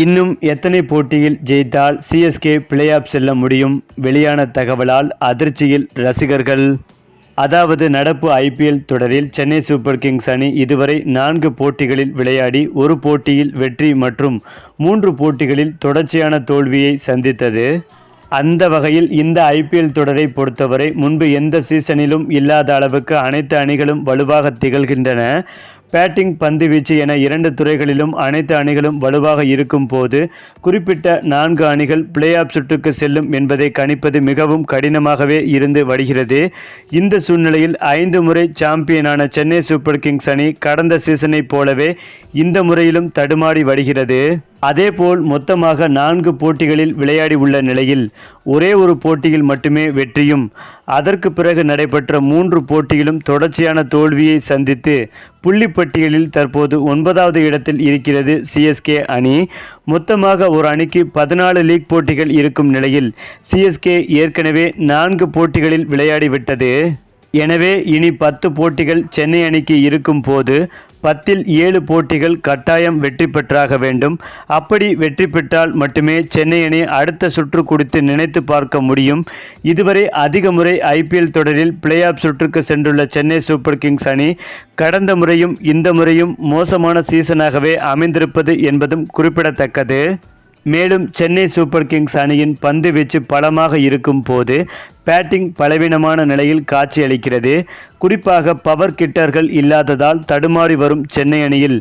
இன்னும் எத்தனை போட்டியில் ஜெயித்தால் சிஎஸ்கே பிளே ஆஃப் செல்ல முடியும்? வெளியான தகவலால் அதிர்ச்சியில் ரசிகர்கள். அதாவது நடப்பு ஐபிஎல் தொடரில் சென்னை சூப்பர் கிங்ஸ் அணி இதுவரை நான்கு போட்டிகளில் விளையாடி ஒரு போட்டியில் வெற்றி மற்றும் மூன்று போட்டிகளில் தொடர்ச்சியான தோல்வியை சந்தித்தது. அந்த வகையில் இந்த ஐபிஎல் தொடரை பொறுத்தவரை முன்பு எந்த சீசனிலும் இல்லாத அளவுக்கு அனைத்து அணிகளும் வலுவாக திகழ்கின்றன. பேட்டிங் பந்து வீச்சு என இரண்டு துறைகளிலும் அனைத்து அணிகளும் வலுவாக இருக்கும் போது குறிப்பிட்ட நான்கு அணிகள் பிளே ஆஃப் சுற்றுக்கு செல்லும் என்பதை கணிப்பது மிகவும் கடினமாகவே இருந்து வருகிறது. இந்த சூழ்நிலையில் ஐந்து முறை சாம்பியனான சென்னை சூப்பர் கிங்ஸ் அணி கடந்த சீசனைப் போலவே இந்த முறையிலும் தடுமாறி வருகிறது. அதேபோல் மொத்தமாக நான்கு போட்டிகளில் விளையாடி உள்ள நிலையில் ஒரே ஒரு போட்டியில் மட்டுமே வெற்றியும். அதற்கு பிறகு நடைபெற்ற மூன்று போட்டியிலும் தொடர்ச்சியான தோல்வியை சந்தித்து புள்ளிப்பட்டியலில் தற்போது ஒன்பதாவது இடத்தில் இருக்கிறது சிஎஸ்கே அணி. மொத்தமாக ஒரு அணிக்கு பதினாலு லீக் போட்டிகள் இருக்கும் நிலையில் சிஎஸ்கே ஏற்கனவே நான்கு போட்டிகளில் விளையாடிவிட்டது எனவே இனி பத்து போட்டிகள் சென்னை அணிக்கு இருக்கும் போது பத்தில் ஏழு போட்டிகள் கட்டாயம் வெற்றி பெற்றாக வேண்டும். அப்படி வெற்றி பெற்றால் மட்டுமே சென்னை அணி அடுத்த சுற்று குறித்து நினைத்து பார்க்க முடியும். இதுவரை அதிக முறை ஐபிஎல் தொடரில் பிளே ஆஃப் சுற்றுக்கு சென்றுள்ள சென்னை சூப்பர் கிங்ஸ் அணி கடந்த முறையும் இந்த முறையும் மோசமான சீசனாகவே அமைந்திருப்பது என்பதும் குறிப்பிடத்தக்கது. மேலும் சென்னை சூப்பர் கிங்ஸ் அணியின் பந்து வீச்சு பலமாக இருக்கும் போது பேட்டிங் பலவீனமான நிலையில் காட்சியளிக்கிறது. குறிப்பாக பவர் கிட்டர்கள் இல்லாததால் தடுமாறி வரும் சென்னை அணியில்.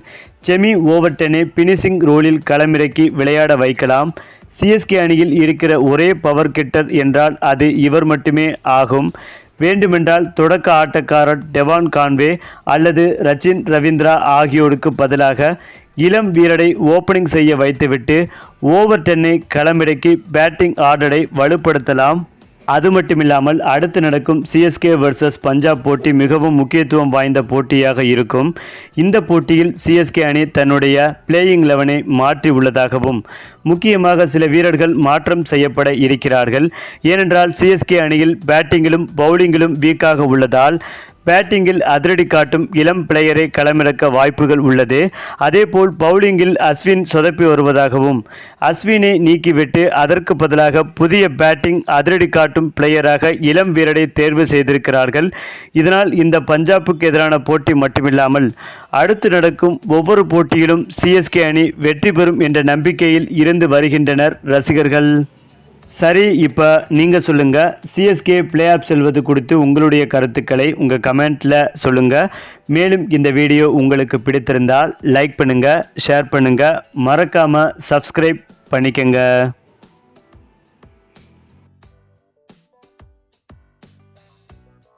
செமி ஓவர்டனை பினிஷிங் ரோலில் களமிறக்கி விளையாட வைக்கலாம். சிஎஸ்கே அணியில் இருக்கிற ஒரே பவர் கிட்டர் என்றால் அது இவர் மட்டுமே ஆகும். வேண்டுமென்றால் தொடக்க ஆட்டக்காரர் டெவான் கான்வே அல்லது ரச்சின் ரவீந்திரா ஆகியோருக்கு பதிலாக இளம் வீரரை ஓப்பனிங் செய்ய வைத்துவிட்டு ஓவர் டென்னை களமிறக்கி பேட்டிங் ஆர்டரை வலுப்படுத்தலாம். அது மட்டுமில்லாமல் அடுத்து நடக்கும் சிஎஸ்கே வர்சஸ் பஞ்சாப் போட்டி மிகவும் முக்கியத்துவம் வாய்ந்த போட்டியாக இருக்கும். இந்த போட்டியில் சிஎஸ்கே அணி தன்னுடைய பிளேயிங் லெவனை மாற்றி உள்ளதாகவும் முக்கியமாக சில வீரர்கள் மாற்றம் செய்யப்பட இருக்கிறார்கள். ஏனென்றால் சிஎஸ்கே அணியில் பேட்டிங்கிலும் பவுலிங்கிலும் வீக்காக உள்ளதால் பேட்டிங்கில் அதிரடி காட்டும் இளம் பிளேயரை களமிறக்க வாய்ப்புகள் உள்ளது. அதேபோல் பவுலிங்கில் அஸ்வின் சொதப்பி வருவதாகவும் அஸ்வினை நீக்கிவிட்டு அதற்கு பதிலாக புதிய பேட்டிங் அதிரடி காட்டும் பிளேயராக இளம் வீரரை தேர்வு செய்திருக்கிறார்கள். இதனால் இந்த பஞ்சாபுக்கு எதிரான போட்டி மட்டுமில்லாமல் அடுத்து நடக்கும் ஒவ்வொரு போட்டியிலும் சிஎஸ்கே அணி வெற்றி பெறும் என்ற நம்பிக்கையில் இருந்து வருகின்றனர் ரசிகர்கள். சரி இப்போ நீங்கள் சொல்லுங்கள் சிஎஸ்கே பிளே ஆஃப் செல்வது குறித்து உங்களுடைய கருத்துக்களை உங்கள் கமெண்ட்டில் சொல்லுங்கள் மேலும் இந்த வீடியோ உங்களுக்கு பிடித்திருந்தால் லைக் பண்ணுங்கள் ஷேர் பண்ணுங்கள் மறக்காமல் சப்ஸ்கிரைப் பண்ணிக்கங்க.